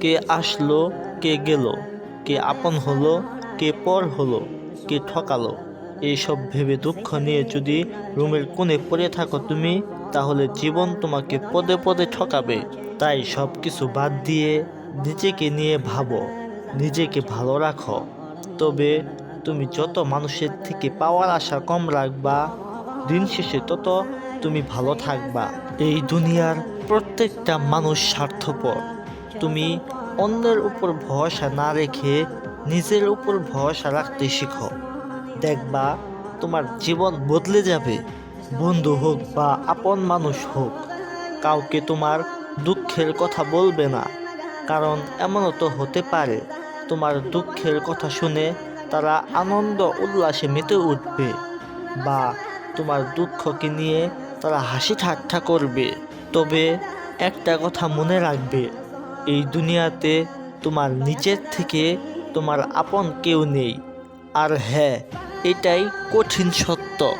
কে আসলো, কে গেল, কে আপন হলো, কে পর হলো, কে ঠকালো। এইসব ভেবে দুঃখ নিয়ে যদি রুমের কোণে পড়ে থাকো তুমি, তাহলে জীবন তোমাকে পদে পদে ঠকাবে। তাই সব কিছু বাদ দিয়ে নিজেকে নিয়ে ভাবো, নিজেকে ভালো রাখো। তবে তুমি যত মানুষের থেকে পাওয়ার আশা কম রাখবা, দিন শেষে তত তুমি ভালো থাকবা। এই দুনিয়ার প্রত্যেকটা মানুষ স্বার্থপর। তুমি অন্যের উপর ভরসা না রেখে নিজের উপর ভরসা রাখতে শিখো। দেখবা, তোমার জীবন বদলে যাবে। বন্ধু হোক বা আপন মানুষ হোক, কাউকে তোমার দুঃখের কথা বলবে না। কারণ এমনও তো হতে পারে, তোমার দুঃখের কথা শুনে তারা আনন্দ উল্লাসে মেতে উঠবে বা তোমার দুঃখকে নিয়ে তারা হাসি ঠাট্টা করবে। তবে একটা কথা মনে রাখবে এই দুনিয়াতে তোমার নিচের থেকে তোমার আপন কেউ নেই। আর হ্যাঁ এটাই কঠিন সত্য।